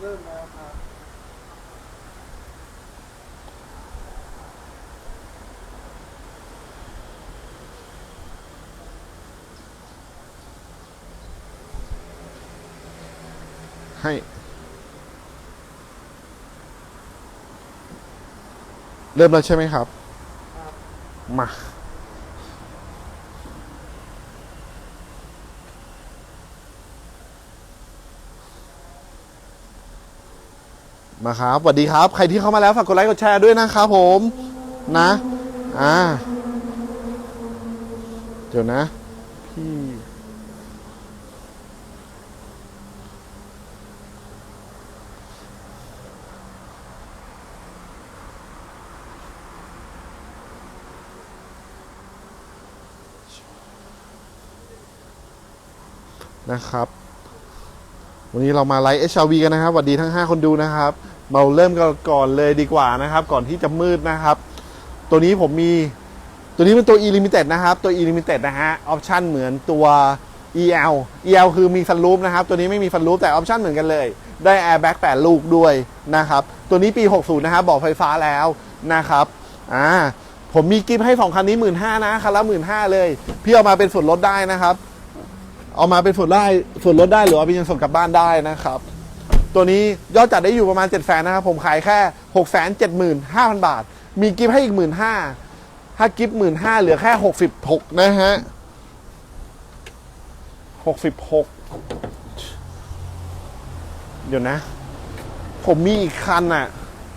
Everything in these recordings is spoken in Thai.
เริ่มแล้วครับให้เริ่มแล้วใช่ไหมครับครับมา มาครับสวัสดีครับ ใครที่เข้ามาแล้วฝากกดไลค์กดแชร์ด้วยนะครับผมนะอ่าเดี๋ยวนะพี่นะครับ วันนี้เรามาไลฟ์ HRV กันนะครับสวัสดีทั้ง 5 คนดูนะครับ เราเริ่มกันก่อนเลยดีกว่านะครับ ก่อนที่จะมืดนะครับ ตัวนี้ผมมีตัวนี้เป็นตัว e limited นะครับ ตัว e limited นะฮะออปชันเหมือนตัว EL EL คือมีฟันรูปนะครับ ตัวนี้ไม่มีฟันรูปแต่ออปชันเหมือนกันเลย ได้ airbag 8 ลูกด้วยนะครับ ตัวนี้ปี 60 นะครับบอกไฟฟ้าแล้วนะครับอ่าผมมีกิฟต์ให้ 2 คันนี้ 1 5ื่นนะคันละ 1 5ื่นเลย พี่เอามาเป็นส่วนลดได้นะครับ เอามาเป็นส่วนได้ส่วนลดได้หรือเอาไปยังส่งกลับบ้านได้นะครับ ตัวนี้ยอดจัดได้อยู่ประมาณ7จ็ดแสนนะครับ ผมขายแค่6กแสนเจ็ดหมื่นห้าพันบาท มีกิฟให้อีกหมื่นห้าถ้ากิฟหมื่นห้าเหลือแค่หกสิบหกนะฮะหกสิบหกเดี๋ยวนะ ผมมีอีกคันอะ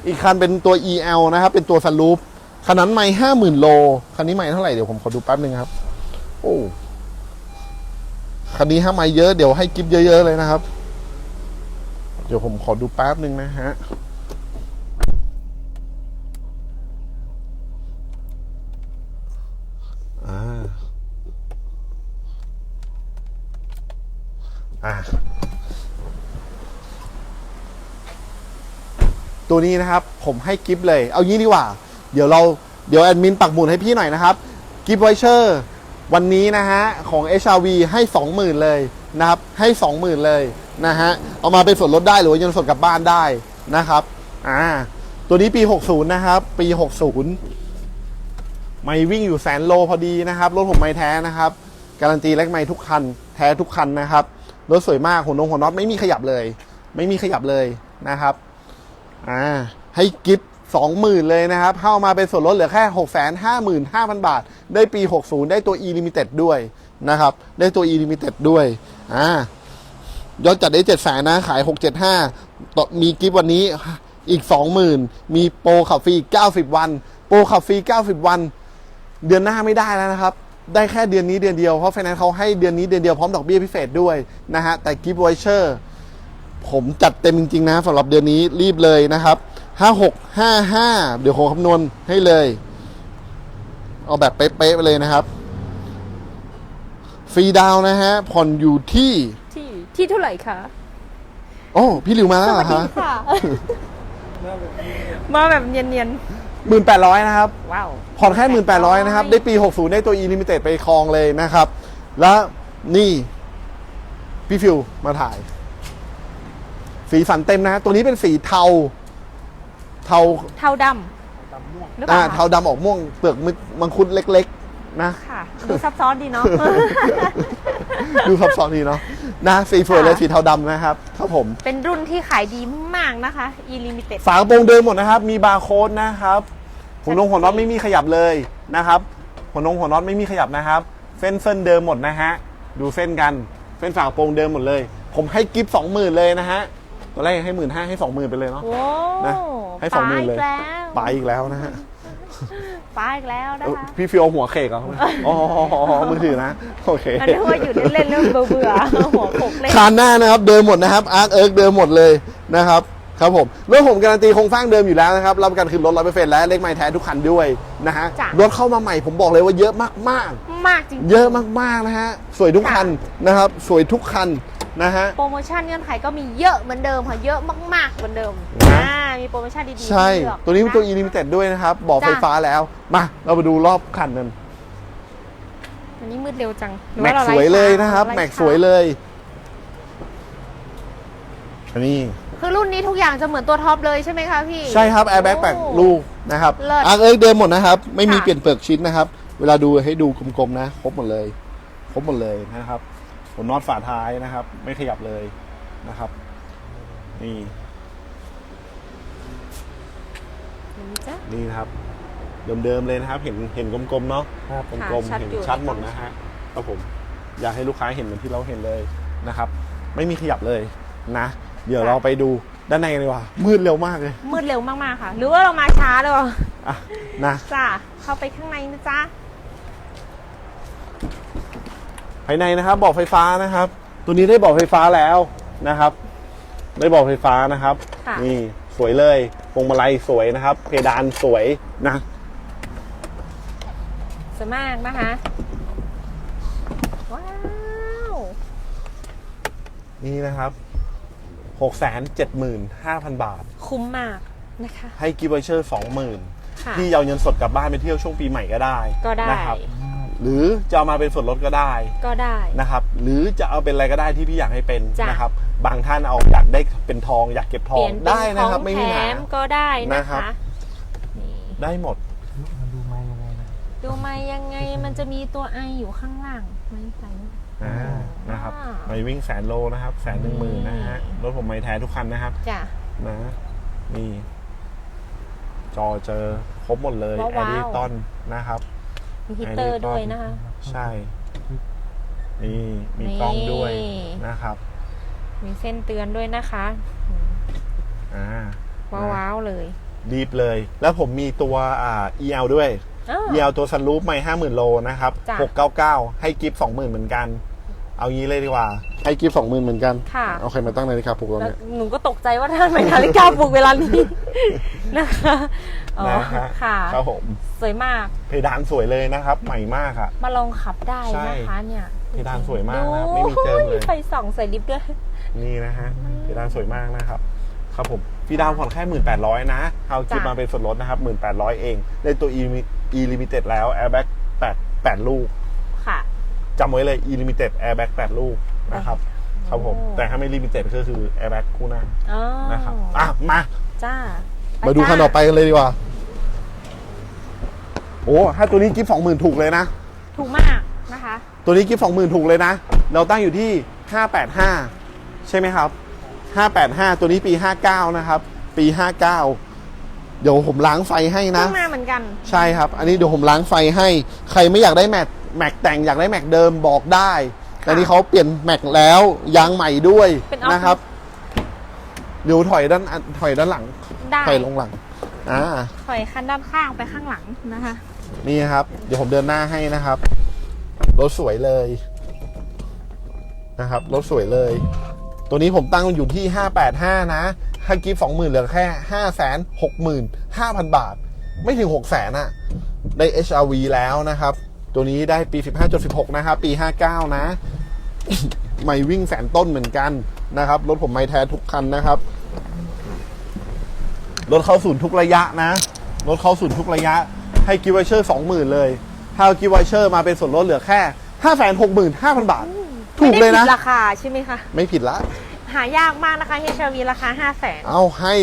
อีกคันเป็นตัว EL นะครับ เป็นตัวสลูปคันนั้นไม่ห้าหมื่นโล คันนี้ไม่เท่าไหร่เดี๋ยวผมขอดูแป๊บนึงครับ โอ้ คันนี้ห้าไม้เยอะ เดี๋ยวให้กิฟเยอะๆเลยนะครับ เดี๋ยวผมขอดูแป๊บหนึ่งนะฮะอ่าอ่าตัวนี้นะครับผมให้กิฟต์เลย เอางี้ดีกว่า เดี๋ยวเราเดี๋ยวแอดมินปักหมุดให้พี่หน่อยนะครับ กิฟต์ไวเชอร์วันนี้นะฮะ ของ HRV ให้ 20,000 เลยนะครับ ให้ 20,000 เลย นะฮะ เอามาเป็นส่วนลดได้หรือว่าเงินสดกลับบ้านได้นะครับ อ่า ตัวนี้ปี 60 นะครับ ปี 60 ไม่วิ่งอยู่แสนโลพอดีนะครับ รถผมไม่แท้นะครับ การันตีแลกไม่ทุกคัน แท้ทุกคันนะครับ รถสวยมากหัวนงหัวน็อตไม่มีขยับเลย ไม่มีขยับเลยนะครับ อ่า ให้กิฟต์สองหมื่นเลยนะครับ เข้ามาเป็นส่วนลดเหลือแค่หกแสนห้าหมื่นห้าพันบาท ได้ปี 60 ได้ตัว e limited ด้วยนะครับ ได้ตัว e limited ด้วย อ่า ยอดจัดได้เจ็ดแสนนะ ขายหกเจ็ดห้ามีกิฟต์วันนี้อีกสองหมื่นมีโปรขับฟรีเก้าสิบวัน โปรขับฟรีเก้าสิบวัน เดือนหน้าไม่ได้แล้วนะครับ ได้แค่เดือนนี้เดือนเดียว เพราะไฟแนนซ์เขาให้เดือนนี้เดือนเดียวพร้อมดอกเบี้ยพิเศษด้วยนะฮะ แต่กิฟต์ไวเชอร์ผมจัดเต็มจริง ๆ นะสำหรับเดือนนี้รีบเลยนะครับห้าหกห้าห้าเดี๋ยวผมคำนวณให้เลย เอาแบบเป๊ะๆไปเลยนะครับ ฟรีดาวนะฮะผ่อนอยู่ที่ ที่ที่เท่าไหร่คะ โอ้พี่หลิวมาแล้วเหรอคะค่ะหน้าแบบนี้มาแบบเนียนหมื่นแปดร้อยนะครับ ๆ ว้าว ผ่อนแค่หมื่นแปดร้อยนะครับ ได้ปี 60 ได้ตัว e limited ไปครองเลยนะครับ แล้วนี่พี่ฟิวมาถ่าย สีสันเต็มนะฮะตัวนี้เป็นสีเทา เทาเทาดดำม่วงำหรือเปอ่าล่าเทาดำออกม่วงเปลือกมึกมังคุดเล็ก ๆ นะ ค่ะ ดูซับซ้อนดีเนาะ ดูซับซ้อนดีเนาะนะสีสวยเลยสีเทาดำนะครับครับผมเป็นรุ่นที่ขายดีมากนะคะ e limited ฝากระโปรงเดิมหมดนะครับ มีบาร์โค้ดนะครับหัวนงหัวน็อตไม่มีขยับเลยนะครับหัวนงหัวน็อตไม่มีขยับนะครับ เส้นเส้นเดิมหมดนะฮะดูเส้นกันเส้นฝากระโปรงเดิมหมดเลย ผมให้กิฟต์สองหมื่นเลยนะฮะตอนแรกให้หมื่นห้าให้สองหมื่นไปเลยเนาะโอ้นะให้สองหมื่นเลยป้าอีกแล้วไปอีกแล้วนะฮะ ป้าอีกแล้วนะเอ้าคะพี่ฟิวเอาหัวเขกเหรออ๋อมือถือนะ โอเค อันนี้ว่าอยู่เล่นๆเรื่องเบื่อๆหัวโขกเล่น คานหน้านะครับเดิมหมดนะครับอาร์คเอิร์กเดิมหมดเลยนะครับครับผมรถผมการันตีโครงสร้างเดิมอยู่แล้วนะครับรับประกันคืนรถร้อยเปอร์เซ็นต์และเลขไม้แท้ทุกคันด้วยนะฮะจ้ะ รถเข้ามาใหม่ผมบอกเลยว่าเยอะมากมากจริงๆเยอะมากๆนะฮะสวยทุกคันนะครับสวยทุกคัน นะฮะ โปรโมชั่นเงื่อนไขก็มีเยอะเหมือนเดิมค่ะเยอะมากๆเหมือนเดิมนะ อ่ามีโปรโมชั่นดีๆใช่ ให้เลือกตัวนี้เป็นตัวะ e limited ด้วยนะครับ บอกไฟจ้ะฟ้าแล้ว มา เรามาดูรอบคันกันวันนี้มืดเร็วจังหรือแม็กราสวยเลยไช้านะครับไล่แม็กช้าสวยเลย อันนี้ คือรุ่นนี้ทุกอย่างจะเหมือนตัวท็อปเลยใช่ไหมคะพี่ ใช่ครับ แอร์แบ็กแปดโอ้ลูกนะครับเลิศอะเอ้ยเดิมหมดนะครับ ไม่มีค่ะ เปลี่ยนเปลือกชิ้นนะครับ เวลาดูให้ดูกลมๆนะ ครบหมดเลย ครบหมดเลยนะครับ หัวน็อตฝาท้ายนะครับ ไม่ขยับเลยนะครับ นี่เห็นไหมจ๊ะนี่นะครับ เดิมๆเลยนะครับ เห็นเห็นกลมๆเนาะครับกลมค่ะชัๆดเห็นอยู่ชัดในหมดกล้องนะฮะครับผมอยากให้ลูกค้าเห็นเหมือนที่เราเห็นเลยนะครับ ไม่มีขยับเลยนะ เดี๋ยวเราไปดูด้านในกันดีกว่ามืดเร็วมากเลย มืดเร็วมากๆค่ะ หรือว่าเรามาช้าเลยวะอะนะจ้ะเข้าไปข้างในนะจ๊ะ ภายในนะครับเบอกไฟฟ้านะครับ ตัวนี้ได้เบอกไฟฟ้าแล้วนะครับ ได้เบอกไฟฟ้านะครับ ค่ะ นี่สวยเลยพวงมาลัยสวยนะครับ เพดานสวยนะ สวยมากนะคะ ว้าว นี่นะครับหกแสนเจ็ดหมื่นห้าพันบาท คุ้มมากนะคะ ให้กิฟต์วอเชอร์สองหมื่นค่ะ ที่เอาเงินสดกลับบ้านไปเที่ยวช่วงปีใหม่ก็ได้ก็ได้ นะครับ หรือจะเอามาเป็นส่วนลดก็ได้ก็ได้ นะครับ หรือจะเอาเป็นอะไรก็ได้ที่พี่อยากให้เป็นจ้ะ นะครับ บางท่านเอาอยากได้เป็นทอง อยากเก็บทเปองลี่ยนเป็นได้ขนะองครับไม่แถมีปัญหา มก็ได้นะนะครัคะบนี่ได้หมด มาดูไม้ยังไงนะดูมายังไงมันจะมีตัวไออยู่ข้างล่างไม่ใส่อ่านะครับอ่าไม่วิ่งแสนโลนะครับแสนหนึ่งหมื่นนะฮะรถผมไม่แท้ทุกคันนะครับจ้ะ นะนี่จอเจอครบหมดเลยว้าว แอร์ดิตอนนะครับ มีฮีตเตอร์ไอริสด้วยนะคะ ใช่ นี่มีกล้องด้วยนี่นะครับ มีเส้นเตือนด้วยนะคะอ่าว้าวๆเลยดีบเลย แล้วผมมีตัวอ่า EL ด้วยอ้าว EL ตัวซันรูปไม่ห้าหมื่นโลนะครับจ้ะหกเก้าเก้าให้กิฟสองหมื่นเหมือนกัน เอางี้เลยดีกว่า ให้กิฟสองหมื่นเหมือนกัน ค่ะ เอาใครมาตั้งนาฬิกาปลุกเราแล้วเนี่ย หนูก็ตกใจว่าท่านเป็นนาฬิกาปลุกเวลานี้ นะคะอ๋อนะฮะค่ะ ครับผม สวยมาก เพดานสวยเลยนะครับ ใหม่มากอะ มาลองขับได้ใช่นะคะเนี่ยเพดานสวยมากนะครับไม่มีเจิมเลยไฟส่องใส่ลิฟต์ด้วย นี่นะฮะเพดานสวยมากนะครับ ครับผมพี่ดาวผ่อนแค่หมื่นแปดร้อยนะเอากิฟจ้ะ มาเป็นส่วนลดนะครับหมื่นแปดร้อยเองได้ตัว e e limited แล้ว airbag แปดแปดลูก ค่ะ จำไว้เลย e limited airbag แปดลูกนะครับ ครับผมโอ้แต่ถ้าไม่ limited ก็คือ airbag คู่หน้าอ๋อนะครับอะมา จ้า มามาดูคันต่อไปกันเลยดีกว่า โอ้ถ้าตัวนี้กิฟสองหมื่นถูกเลยนะ ถูกมากนะคะ ตัวนี้กิฟสองหมื่นถูกเลยนะ เราตั้งอยู่ที่ห้าแปดห้าใช่ไหมครับห้าแปดห้าตัวนี้ปีห้าเก้านะครับ ปีห้าเก้าเดี๋ยวผมล้างไฟให้นะ เพิ่งมาเหมือนกัน ใช่ครับ อันนี้เดี๋ยวผมล้างไฟให้ ใครไม่อยากได้แม็ก แม็กแต่งอยากได้แม็กเดิมบอกได้ แต่นี้เขาเปลี่ยนแม็กแล้วยางใหม่ด้วยเป็นออฟ นะครับ เดี๋ยวถอยด้านถอยด้านหลัง ได้ถอยลงหลัง อ่า ถอยคันด้านข้างไปข้างหลังนะคะ นี่ครับ เดี๋ยวผมเดินหน้าให้นะครับ รถสวยเลย นะครับ รถสวยเลย ตัวนี้ผมตั้งอยู่ที่ 585 นะถ้ากิฟต์20,000เหลือแค่565,000บาท ไม่ถึง600,000อะได้ HRV แล้วนะครับ ตัวนี้ได้ปี 15.16 นะครับ ปี 59 นะ ไม่วิ่งแสนต้นเหมือนกันนะครับ รถผมไม่แท้ทุกคันนะครับ รถเข้าศูนย์ทุกระยะนะ รถเข้าศูนย์ทุกระยะ ให้กิฟต์วอเชอร์สองหมื่นเลย ถ้าเอากิฟต์วอเชอร์มาเป็นส่วนลดเหลือแค่ห้าแสนหกหมื่นห้าพันบาท ถูกเลยนะไม่ได้ผิดราคาใช่ไหมคะ ไม่ผิดละ หายากมากนะคะเฮชวีราคา 5 0 0แสนเอาให้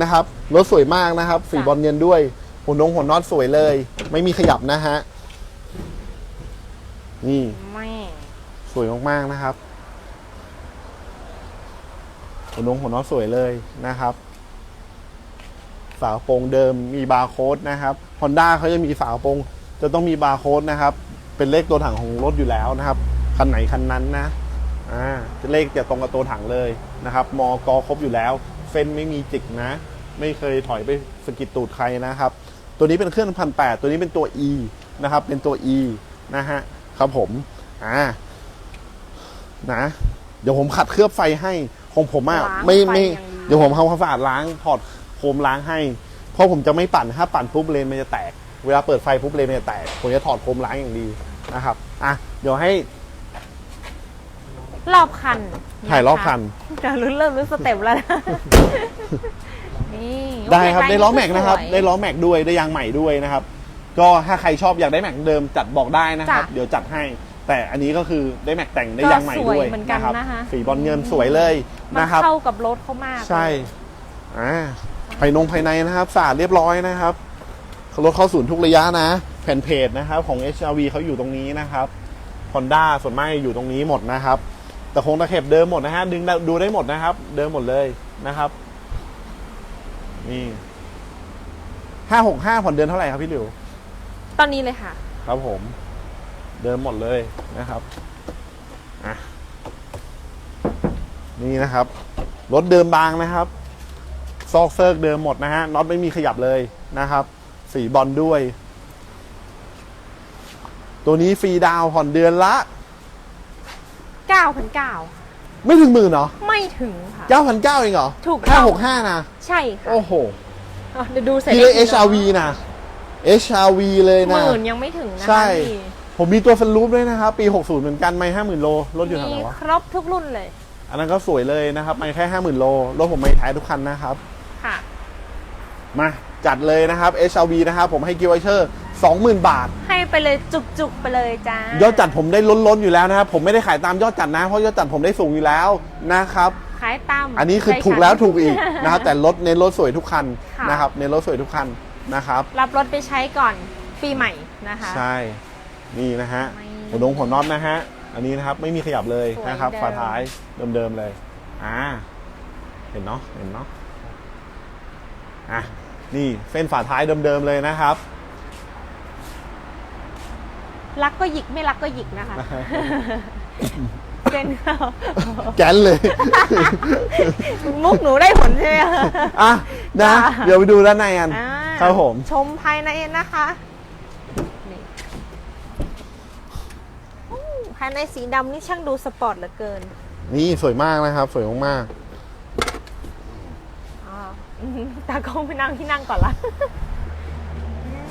นะครับ รถสวยมากนะครับ สีบอลเงินด้วยหัวนงหัวน็อตสวยเลย ไม่มีขยับนะฮะ นี่ไม่สวยมากๆนะครับหัวนงหัวน็อตสวยเลยนะครับ ฝากระโปรงเดิมมีบาร์โค้ดนะครับ Honda เขาจะมีฝากระโปรงจะต้องมีบาร์โค้ดนะครับ เป็นเลขตัวถังของรถอยู่แล้วนะครับคันไหนคันนั้นนะอ่าเลขจะตรงกับตัวถังเลยนะครับมอกอครบอยู่แล้ว เส้นไม่มีจิกนะ ไม่เคยถอยไปสะกิดตูดใครนะครับ ตัวนี้เป็นเครื่องพันแปดตัวนี้เป็นตัว E นะครับ เป็นตัว E นะฮะ ครับผมอ่านะเดี๋ยวผมขัดเคลือบไฟให้ของผมอะล้างไม่ไฟไม่อย่างดี เดี๋ยวผมทำความสะอาดล้างถอดโคมล้างให้ เพราะผมจะไม่ปั่นถ้าปั่นปุ๊บเลนมันจะแตก เวลาเปิดไฟปุ๊บเลนมันจะแตกผมจะถอดโคมล้างอย่างดีนะครับอะเดี๋ยวให้รอบคันถ่ายรอบคัน จะรู้เริ่มรู้สเต็ปแล้วนะ นี่ได้ครับได้ล้อแม็กสวยนะครับ ได้ล้อแม็กด้วยได้ยางใหม่ด้วยนะครับ ก็ถ้าใครชอบอยากได้แม็กเดิมจัดบอกได้นะครับ จ้ะเดี๋ยวจัดให้ แต่อันนี้ก็คือได้แม็กแต่งได้ก็ยางใหม่สวยด้วยเหมือนกันนะครับนะคะ สีบอลเงินสวยเลยมันนะครับ เข้ากับรถเขามากใช่อ่าภายนงภายในนะครับสะอาดเรียบร้อยนะครับรถเข้าศูนย์ทุกระยะนะ แผ่นเพจนะครับ ของ HRV เขาอยู่ตรงนี้นะครับ Honda ส่วนมากอยู่ตรงนี้หมดนะครับ แต่คงตะเข็บเดิมหมดนะฮะดึงดูได้หมดนะครับ เดิมหมดเลยนะครับ นี่ห้าหกห้าผ่อนเดือนเท่าไหร่ครับพี่หลิว ตอนนี้เลยค่ะ ครับผม เดิมหมดเลยนะครับอะนี่นะครับ รถเดิมบางนะครับซอกเซิร์กเดิมหมดนะฮะน็อตไม่มีขยับเลยนะครับ สีบอลด้วย ตัวนี้ฟรีดาวน์ผ่อนเดือนละ 9,900 ไม่ถึงหมื่นเหรอไม่ถึงค่ะ เก้าพันเก้าเองเหรอถูกต้องห้าหกห้านะ ใช่ค่ะโอ้โหอะเดี๋ยวดูเสร็จพี่เลย HRV นะ HRV เลยหนะ มื่นยังไม่ถึงนะคะใช่ พี่ผมมีตัวฟันรูปด้วยนะครับ ปี 60 เหมือนกันไม่ห้าหมื่นโล รถอยู่แถวไหมีนวะ ครบทุกรุ่นเลยอันนั้นก็สวยเลยนะครับไม่แค่ห้าหมื่นโล รถผมไม่ท้ายทุกคันนะครับ ค่ะ มาจัดเลยนะครับ HRV นะครับผมให้กิวไวเชอร์ 20,000 บาท ให้ไปเลยจุกๆไปเลยจ้ายอดจัดผมได้ล้นๆอยู่แล้วนะครับผมไม่ได้ขายตามยอดจัดนะ เพราะยอดจัดผมได้สูงอยู่แล้วนะครับ ขายตามอันนี้คือใจถูกฉันแล้วถูกอีกนะครับแต่รถเน้นรถสวยทุกคันค่ะ นะครับเน้นรถสวยทุกคัน นะครับ รับรถไปใช้ก่อนปีใหม่นะคะ ใช่ นี่นะฮะไม่หัวดงหัวน็อตนะฮะ อันนี้นะครับไม่มีขยับเลยสวยนะครับ เดิม ฝาท้ายเดิมๆเลย อ่า เห็นเนาะ เห็นเนาะ อะ นี่เส้นฝาท้ายเดิมๆเลยนะครับ รักก็หยิกไม่รักก็หยิกนะคะเส้นเข้าแกนเลย มุกหนูได้ผลใช่ไหมคะ อะนะ จ้า เดี๋ยวไปดูด้านในกัน อ่า ครับผม ชมภายในนะคะนี่อู้ภายในสีดำนี่ช่างดูสปอร์ตเหลือเกินนี่สวยมากนะครับ สวยมากอ๋ออืมตากล้องไปนั่งที่นั่งก่อนละอืม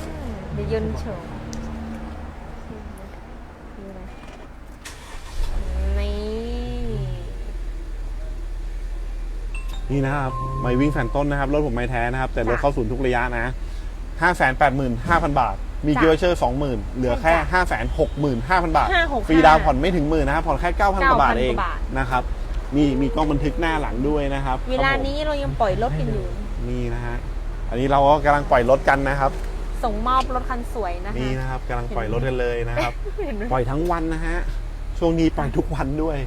เดี๋ยวยืนโชว์ดูนะนี่ ๆ นี่นะครับไม่วิ่งแฟนต้นนะครับ รถผมไม่แท้นะครับ แต่รถเข้าศูนย์ทุกระยะนะ 5 8 5 0 0 0 บาท มีกิวเชอร์20,000 เหลือแค่ 5 6 5 0 0 0 บาท565ฟรีดาวน์ผ่อนไม่ถึงหมื่นนะครับ ผ่อนแค่ 9,000กว่าบาทเองกว่าบาทนะครับนี่มีกล้องบันทึกหน้าหลังด้วยนะครับ เวลานี้เรายังปล่อยรถกันอยู่ นี่นะฮะ อันนี้เราก็กำลังปล่อยรถกันนะครับ ส่งมอบรถคันสวยนะคะนี่นะครับกำลังปล่อยรถกันเลยนะครับเห็นไหมปล่อยทั้งวันนะฮะ ช่วงนี้ปล่อยทุกวันด้วย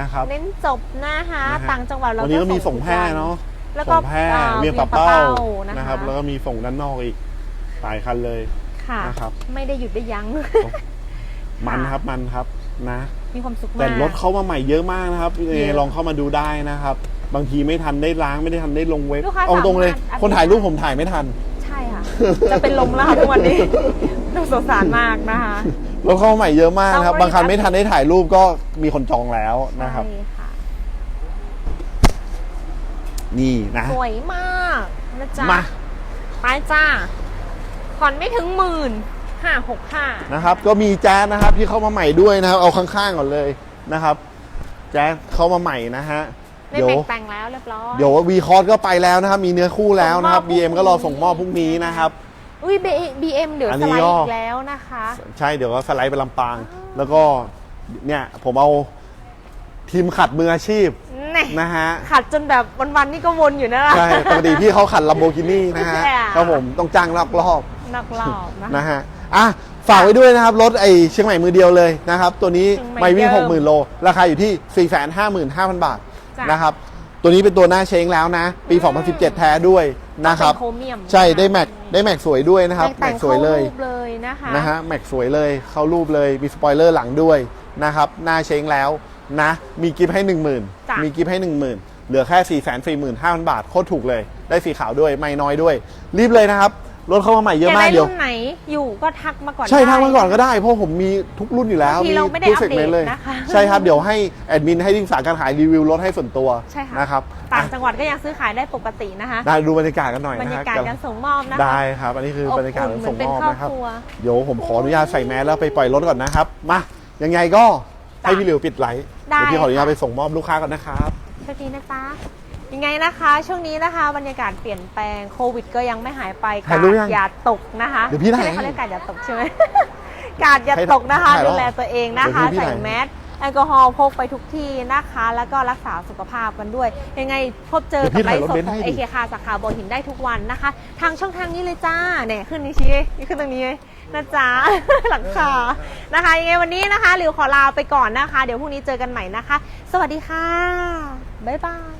นะครับ เน้นจบนะคะนะฮะ ต่างจังหวัดเราวันนี้ก็มีส่งแพร่เนาะแล้วก็ส่งแพร่อ่าเวียงปะเป้านะนะคคะรับ แล้วก็มีส่งด้านนอกอีกหลายคันเลยค่ะนะครับ ไม่ได้หยุดได้ยั้งมันครับมันครับนะ มีความสุขมากแต่รถเข้ามาใหม่เยอะมากนะครับเยอะเออลองเข้ามาดูได้นะครับ บางทีไม่ทันได้ล้างไม่ได้ทันได้ลงเว็บลูกค้าเอาตรงเลยสามารถคนถ่ายรูปผมถ่ายไม่ทัน ใช่ค่ะ จะเป็นลมแล้วค่ะทุกวันนี้ดูสงสารมากนะคะ รถเข้ามาใหม่เยอะมากนะครับต้องรีบบางคันไม่ทันได้ถ่ายรูปก็มีคนจองแล้วนะครับ ใช่ค่ะนี่นะ สวยมากนะจ๊ะมาไปจ้าผ่อนไม่ถึงหมื่นห้าหกห้านะครับ ก็มีแจ๊สนะครับที่เข้ามาใหม่ด้วยนะครับ เอาข้างๆก่อนเลยนะครับ แจ๊สเข้ามาใหม่นะฮะได้เดี๋ยวแบ่งแต่งแล้วเรียบร้อย เดี๋ยววีคอร์สก็ไปแล้วนะครับ มีเนื้อคู่แล้วนะครับส่งมอบ BM ก็รอส่งมอบพรุ่งนี้นะครับ อุ้ยบีเอ็มเดี๋ยวอันสนี้ไลด์ก็อีกแล้วนะคะ ใช่เดี๋ยวก็สไลด์ไปลำปาง แล้วก็เนี่ยผมเอาทีมขัดมืออาชีพแน่นะฮะขัดจนแบบวันๆนี่ก็วนอยู่นะใช่ปกติพี่เขาขัดลัมโบกินี่นะฮะใช่อะครับผมต้องจ้างรอบรอบนักรอบนะนะฮะอะฝากไว้ด้วยนะครับ รถไอเชียงใหม่มือเดียวเลยนะครับ ตัวนี้เชียงใหม่ไม่วิ่งเดิม60,000โล ราคาอยู่ที่ 455,000 บาทจ้ะนะครับ ตัวนี้เป็นตัวหน้าเช้งแล้วนะ ปี 2017 แท้ด้วย นะครับเป็นโครเมียมใช่ได้แม็กได้แม็กสวยด้วยนะครับแต่แม็งกสวยเลยข้ารูปเลยนะคะนะฮะแม็กสวยเลยเข้ารูปเลยมีสปอยเลอร์หลังด้วยนะครับหน้าเช้งแล้วนะมีกิฟต์ให้ 10,000จ้ะมีกิฟต์ให้ 10,000 เหลือแค่ 445,000 บาทโคตรถูกเลย ได้สีขาวด้วยไม่น้อยด้วย รีบเลยนะครับ รถเข้ามาใหม่เยอะมากได้เดี๋ยวรุ่นไหนอยู่ ก็ทักมาก่อนใช่ได้ทางมาก่อนก็ได้เพราะผมมีทุกรุ่นอยู่แล้วบางทีเราไม่ได้ทุก อัปเซกเดเมตนต์เลยนะคะใช่ครับเดี๋ยวให้แอดมินให้ที่ปรึกษาการขายรีวิวรถให้ส่วนตัวใช่ค่ะ นะครับต่างอะจังหวัดก็ยังซื้อขายได้ปกตินะคะ ได้ดูบรรยากาศกันหน่อยบรรนะยาฮะกาศการส่งมอบนะคะได้ครับ อันนี้คือบรรยากาศอบอุ่นส่งมอบเหมือนเป็นนะครับครอบครัวเดี๋ยวผมขออนุญาตใส่แมสแล้วไปปล่อยรถก่อนนะครับ มา ยังไงก็ให้พี่หลิวปิดไลท์ได้เดี๋ยวพี่ขออนุญาตค่ะ ไปส่งมอบลูกค้าก่อนนะครับ โชคดีนะจ๊ะ ยังไงนะคะ ช่วงนี้นะคะบรรยากาศเปลี่ยนแปลงโควิด ก็ยังไม่หายไปถ่ายรูปยังอย่าตกนะคะเดี๋ยวพี่ถ่ายใช่ไหมให้เขาเรียกการอย่าตกใช่ไหม กาดอย่าใครตกนะคะ ถ่ายแล้ดูวแลตัวเองนะคะ เดี๋ยวพี่ใส่ถ่าย แมสแอลกอฮอล์พกไปทุกที่นะคะ แล้วก็รักษาสุขภาพกันด้วย ยังไงพบเจอกับไลฟ์สดของเอเคคาสาขาบอหินได้ทุกวันนะคะ ทางช่องทางนี้เลยจ้าเนี่ยขึ้นนี้ชี้นี่ขึ้นตรงนี้เลยนะจ๊ะ หลังคานะคะยังไงวันนี้นะคะหลิวขอลาไปก่อนนะคะ เดี๋ยวพรุ่งนี้เจอกันใหม่นะคะ สวัสดีค่ะบ๊ายบาย